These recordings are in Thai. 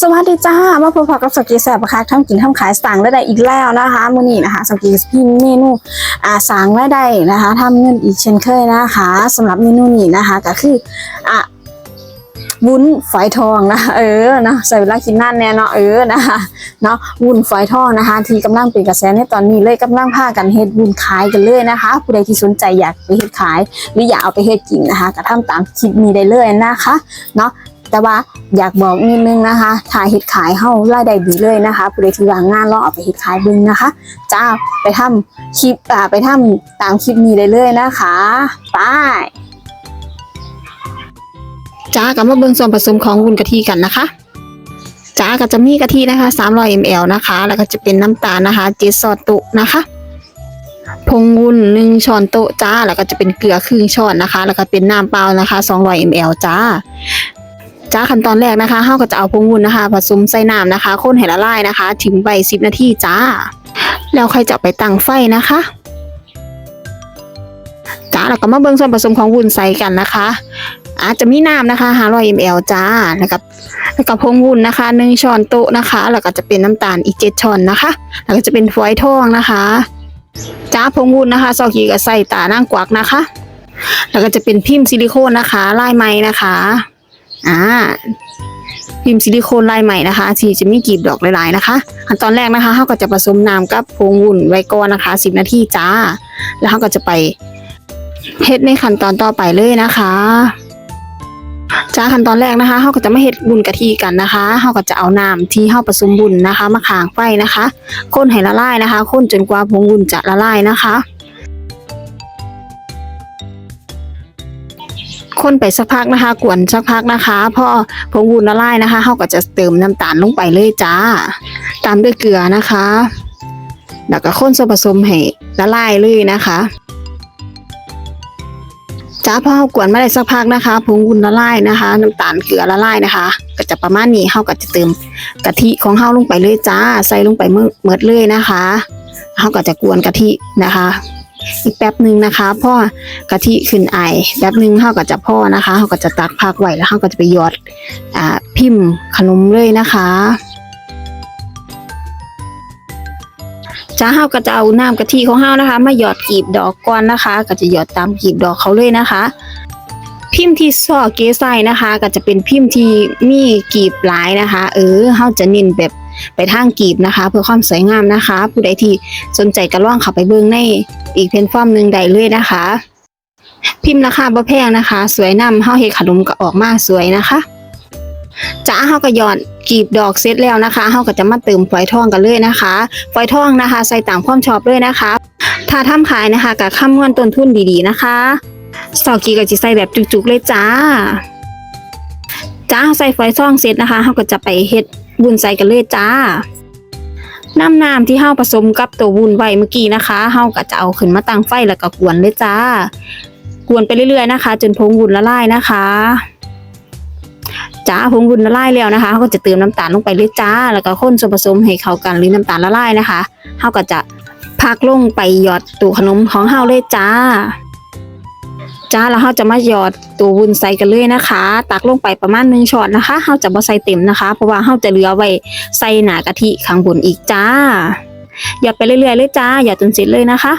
สวัสดีจ้า มาพบกับสกีแสบค่ะทั้งกินทั้งขายสั่งได้ได้อีกแล้วนะคะมื้อนี้นะคะสกีพิมเมนูอ่าสั่งได้ได้นะคะทำเงินอีกเช่นเคยนะคะสำหรับเมนูนี้นะคะ ก็คืออะวุ้นฝอยทองนะเออนะใส่เวลากินนั่นแน่เนาะเออนะคะเนาะวุ้นฝอยทองนะคะ ที่กำลังเป็นกระแสในตอนนี้เลยกำลังพากันเฮ็ดวุ้นขายกันเลยนะคะ ผู้ใดที่สนใจอยากไปเฮ็ดขาย หรืออยากเอาไปเฮ็ดกินนะคะ ก็ทำตามคลิปนี้ได้เลยนะคะเนาะ แต่ว่าอยากบอกนิดนึงนะคะถ่ายเห็ดขายเฮารายได้ดีเลยนะคะผู้ใดที่วางงานลองเอาไปเห็ดขายบึงนะคะจ้าไปทำคลิปอ่าไปทำตามคลิปนี้ได้เลยนะคะไปจ้ากับมาเบิ่งส่วนผสมของวุ้นกะทิกันนะคะจ้าก็จะมีกะทินะคะ 300 ml นะคะ แล้วก็จะเป็นน้ำตาลนะคะ เจซอโตะนะคะผงวุ้นหนึ่งช้อนโต๊ะจ้า แล้วก็จะเป็นเกลือครึ่งช้อนนะคะ แล้วก็เป็นน้ำเปล่านะคะ 200 ml จ้า จ้าขั้นตอนแรกนะคะเฮาก็จะเอาผงวุ้นนะคะ ผสมใส่น้ำนะคะคนให้ละลายนะคะ ทิ้งไว้10นาทีจ้า แล้วค่อยจะไปตั้งไฟนะคะจ้าแล้วก็มาเบิ่งส่วนผสมของวุ้นใส่กันนะคะ อาจจะมีน้ำนะคะ500 ml จ้าแล้วก็แล้วก็ผงวุ้นนะคะ1ช้อนโต๊ะนะคะ แล้วก็จะเป็นน้ำตาลอีก7ช้อนนะคะ แล้วก็จะเป็นฝอยทองนะคะจ้าผงวุ้นนะคะซอกีก็ใส่ตานั่งกวักนะคะ แล้วก็จะเป็นพิมพ์ซิลิโคนนะคะลายไม้นะคะ อ่าพิมพ์ซิลิโคนลายใหม่นะคะที่จะมีกีบดอกหลายๆนะคะขั้นตอนแรกนะคะเขาก็จะผสมน้ำกับผงวุ้นไว้ก่อนนะคะ 10 นาทีจ้า แล้วเขาก็จะไปเฮ็ดในขั้นตอนต่อไปเลยนะคะจ้าขั้นตอนแรกนะคะเขาก็จะไม่เฮ็ดบุญกะทิกันนะคะเขาก็จะเอาน้ำที่เขาผสมบุญนะคะ มาขางไฟนะคะข้นให้ละลายนะคะข้นจนกว่าผงวุ้นจะละลายนะคะ คนไปสักพักนะคะ กวนสักพักนะคะพอผงวุ้นละลายนะคะเขาก็จะเติมน้ำตาลลงไปเลยจ้า ตามด้วยเกลือนะคะ แล้วก็คนส่วนผสมให้ละลายเลยนะคะจ้าพอเขากวนมาได้สักพักนะคะผงวุ้นละลายนะคะ น้ำตาลเกลือละลายนะคะ ก็จะประมาณนี้เขาก็จะเติมกะทิของเขาลงไปเลยจ้า ใส่ลงไปเมื่อเมื่อเลยนะคะเขาก็จะกวนกะทินะคะ อีกแป๊บหนึ่งนะคะพ่อกะทิขึ้นไอแป๊บหนึ่งเขาก็จะพ่อนะคะเขาก็จะตักพักไว้แล้วเขาก็จะไปหยอดอ่าพิมพ์ขนมเลยนะคะจ้าเฮาก็จะเอาน้ำกะทิของเฮานะคะ มาหยอดกีบดอกก่อนนะคะ ก็จะหยอดตามกีบดอกเขาเลยนะคะ พิมพ์ที่ซอเกไซนะคะ ก็จะเป็นพิมพ์ที่มีกีบหลายนะคะ เออเฮาจะเน้นแบบ ไปทางกีบนะคะ เพื่อความสวยงามนะคะ ผู้ใดที่สนใจก็ล่องเข้าไปเบิ่งในอีกเพนฟอร์มหนึ่งได้เลยนะคะ พิมพ์ราคาบ่แพงนะคะ สวยนำเฮาเฮ็ดขนมก็ออกมาสวยนะคะจ้าเฮาก็หยอดกีบดอกเสร็จแล้วนะคะเฮาก็จะมาเติมฝอยทองกันเลยนะคะฝอยทองนะคะ ใส่ตามความชอบเลยนะคะ ถ้าทำขายนะคะก็คำนวณต้นทุนดีๆนะคะสตอกีก็จะใส่แบบจุกๆเลยจ้าจ้าเฮาใส่ฝอยทองเสร็จนะคะเฮาก็จะไปเฮ็ด บุญใส่กันเลยจ้าน้ำน้ำที่เฮาผสมกับตัววุ้นไว้เมื่อกี้นะคะเฮาก็จะเอาขึ้นมาตั้งไฟแล้วก็กวนเลยจ้า กวนไปเรื่อยๆนะคะ จนผงวุ้นละลายนะคะจ้าผงวุ้นละลายแล้วนะคะเฮาก็จะเติมน้ำตาลลงไปเลยจ้า แล้วก็คนส่วนผสมให้เข้ากันหรือน้ำตาลละลายนะคะเฮาก็จะพักลงไปหยอดตัวขนมของเฮาเลยจ้า จ้าแล้วเฮาจะมาหยอดตัววุ้นใส่กันเลยนะคะ ตักลงไปประมาณหนึ่งช้อนนะคะเฮาจะบ่ใส่เต็มนะคะ เพราะว่าเฮาจะเหลือไว้ใส่หนากะทิข้างบนอีกจ้า หยอดไปเรื่อยๆเลยจ้าหยอดจนเสร็จเลยนะคะ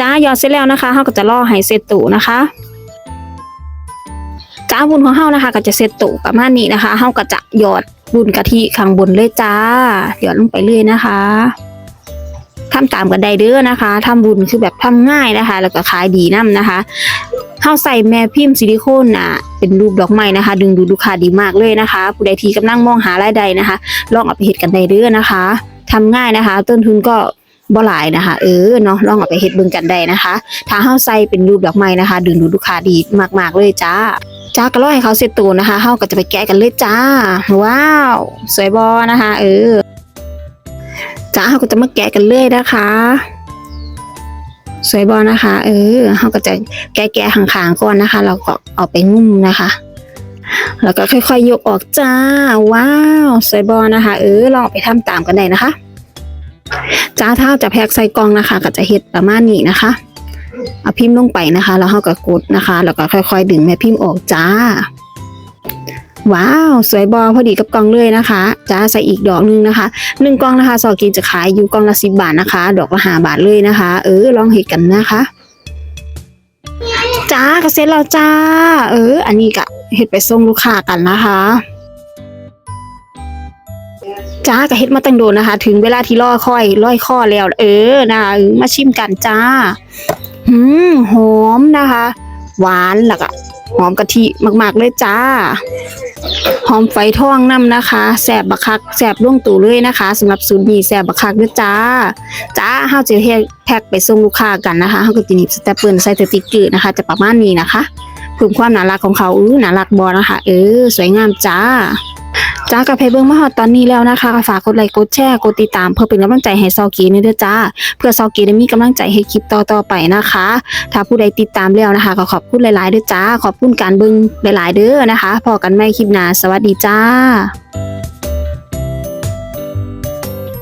จ้าหยอดเสร็จแล้วนะคะเฮาก็จะรอให้เสร็จตูนะคะจ้าบุญของเฮานะคะ ก็จะเสร็จตูประมาณนี้นะคะเฮาก็จะหยอดบุญกะทิข้างบนเลยจ้าหยอดลงไปเลยนะคะ ทำตามกันได้เด้อนะคะทำบุญคือแบบทำง่ายนะคะ แล้วก็ขายดีนํนะคะเฮาใส่แม่พิมพ์ซิลิโคนน่ะเป็นรูปดอกไม้นะคะ ดึงดูดลูกค้าดีมากเลยนะคะ ผู้ใดที่กำลังมองหารายได้นะคะ ลองเอาไปเฮ็ดกันได้เด้อนะคะทำง่ายนะคะ ต้นทุนก็บ่หลายนะคะ เออเนาะลองเอาไปเฮ็ดเบิ่งกันได้นะคะ ถ้าเฮาใส่เป็นรูปดอกไม้นะคะ ดึงดูดลูกค้าดีมากๆเลยจ้าจ้าก็รอให้เขาเสร็จตัวนะคะเฮาก็จะไปแกะกันเลยจ้า ว้าว สวยบอนะคะ เออ จ้าเฮาก็จะมาแกะกันเลยนะคะ สวยบอนะคะ เออเขาก็จะแกะๆห่างๆก่อนนะคะ เราก็เอาไปงุ่มนะคะ แล้วก็ค่อยๆยกออกจ้า ว้าว สวยบอนะคะ เออลองไปทำตามกันได้นะคะจ้าเท้าจะแพ็กใส่กล่องนะคะ ก็จะเฮ็ดประมาณนี้นะคะเอาพิมพ์ลงไปนะคะ แล้วเขาก็กดนะคะ แล้วก็ค่อย ๆ ดึงแม่พิมพ์ออกจ้า ว้าว สวยบอพอดีกับกล่องเลยนะคะจ้าใส่อีกดอกหนึงนะคะหนึ่งกล่องนะคะซอกินจะขายอยู่กล่องละสิบบาทนะคะ ดอกละห้าบาทเลยนะคะ เออลองเห็ดกันนะคะจ้ากระเซ็ตแล้วจ้า เออ อันนี้ก็เห็ดไปส่งลูกค้ากันนะคะจ้ากะเฮ็ดมาตั้งโดนนะคะ ถึงเวลาที่ล่อค่อยล่อยข้อแล้ว เออนะคะมาชิมกันจ้าหืมหอมนะคะ หวานแล้วก็ หอมกะทิมากๆเลยจ้า หอมไฟทองน้ำนะคะแสบบักคักแสบล่วงตู่เลยนะคะสำหรับสูตรนี้แสบบักคักด้วยจ้า จ้าเฮาจะแพ็กไปส่งลูกค้ากันนะคะเฮาก็จะหนีบสเตปเปิลใส่สติ๊กเกอร์นะคะ จะประมาณนี้นะคะเพิ่มความน่ารักของเขาอื้อน่ารักบอนะคะ เออ สวยงามจ้า จ้ากับเพเบิ้งมาหอดตอนนี้แล้วนะคะฝากกดไลค์กดแชร์กดติดตามเพื่อเป็นกำลังใจให้ซอกีนี่ด้วยจ้า เพื่อซอกีได้มีกำลังใจให้คลิปต่อๆไปนะคะ ถ้าผู้ใดติดตามแล้วนะคะ ก็ขอบคุณหลายๆด้วยจ้า ขอบคุณการเบิ้งหลายๆเด้อนะคะพอกันไม่คลิปหน้าสวัสดีจ้า